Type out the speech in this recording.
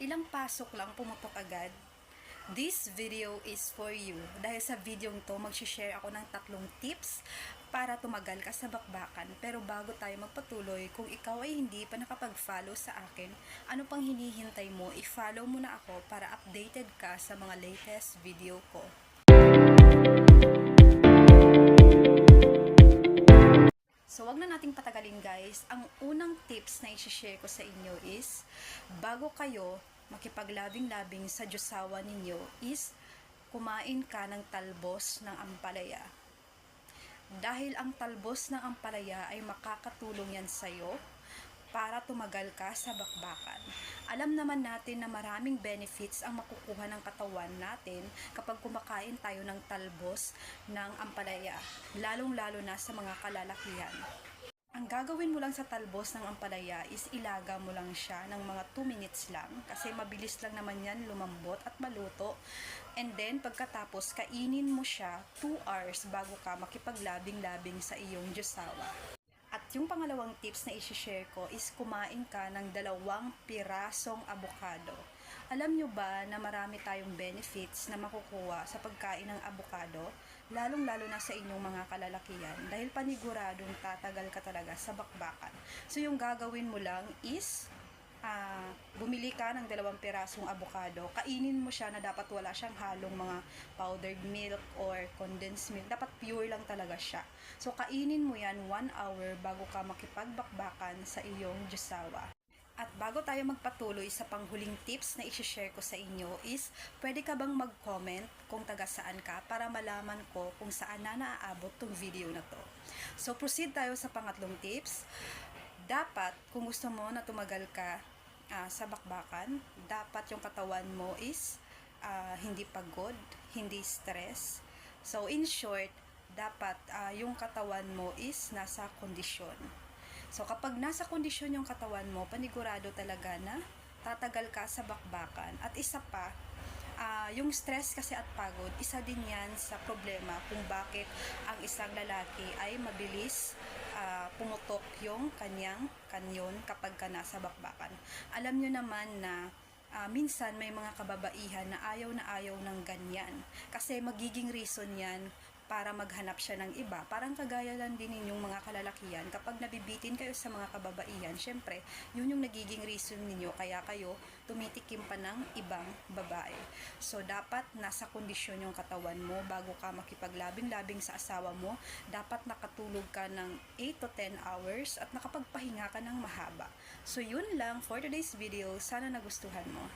ilang pasok lang pumutok agad. This video is for you. Dahil sa video to, mag-share ako ng tatlong tips para tumagal ka sa bakbakan. Pero bago tayo magpatuloy, kung ikaw ay hindi pa nakapag-follow sa akin, ano pang hinihintay mo, i-follow mo na ako para updated ka sa mga latest video ko. So, wag na nating patagalin guys. Ang unang tips na i-share ko sa inyo is, bago kayo makipaglabing-labing sa Diyosawa ninyo is, kumain ka ng talbos ng ampalaya. Dahil ang talbos ng ampalaya ay makakatulong yan sa'yo para tumagal ka sa bakbakan. Alam naman natin na maraming benefits ang makukuha ng katawan natin kapag kumakain tayo ng talbos ng ampalaya, lalong-lalo na sa mga kalalakihan. Ang gagawin mo lang sa talbos ng ampalaya is ilaga mo lang siya ng mga 2 minutes lang kasi mabilis lang naman yan lumambot at maluto. And then pagkatapos kainin mo siya 2 hours bago ka makipaglabing-labing sa iyong Diyosawa. At yung pangalawang tips na i-share ko is kumain ka ng dalawang pirasong abukado. Alam nyo ba na marami tayong benefits na makukuha sa pagkain ng abukado, lalong-lalo na sa inyong mga kalalakihan, dahil paniguradong tatagal ka talaga sa bakbakan. So yung gagawin mo lang is ah, bumili ka ng dalawang pirasong abukado, kainin mo siya na dapat wala siyang halong mga powdered milk or condensed milk. Dapat pure lang talaga siya. So, kainin mo yan 1 hour bago ka makipagbakbakan sa iyong Diyosawa. At bago tayo magpatuloy sa panghuling tips na i-share ko sa inyo is, pwede ka bang mag-comment kung taga saan ka para malaman ko kung saan na naaabot tong video na to. So, proceed tayo sa pangatlong tips dapat kung gusto mo na tumagal ka ah, sa bakbakan, dapat yung katawan mo is ah, hindi pagod, hindi stress. So in short, dapat ah, yung katawan mo is nasa kondisyon. So kapag nasa kondisyon yung katawan mo, panigurado talaga na tatagal ka sa bakbakan. At isa pa, ah, yung stress kasi at pagod, isa din yan sa problema kung bakit ang isang lalaki ay mabilis ah, pumutok yung kanyang kanyon kapag ka nasa bakbakan. Alam nyo naman na ah, minsan may mga kababaihan na ayaw na ayaw ng ganyan. Kasi magiging reason yan para maghanap siya ng iba. Parang kagaya lang din ninyong mga kalalakihan. Kapag nabibitin kayo sa mga kababaihan, syempre, yun yung nagiging reason ninyo. Kaya kayo tumitikim pa ng ibang babae. So, dapat nasa kondisyon yung katawan mo bago ka makipaglabing-labing sa asawa mo. Dapat nakatulog ka ng 8 to 10 hours at nakapagpahinga ka ng mahaba. So, yun lang for today's video. Sana nagustuhan mo.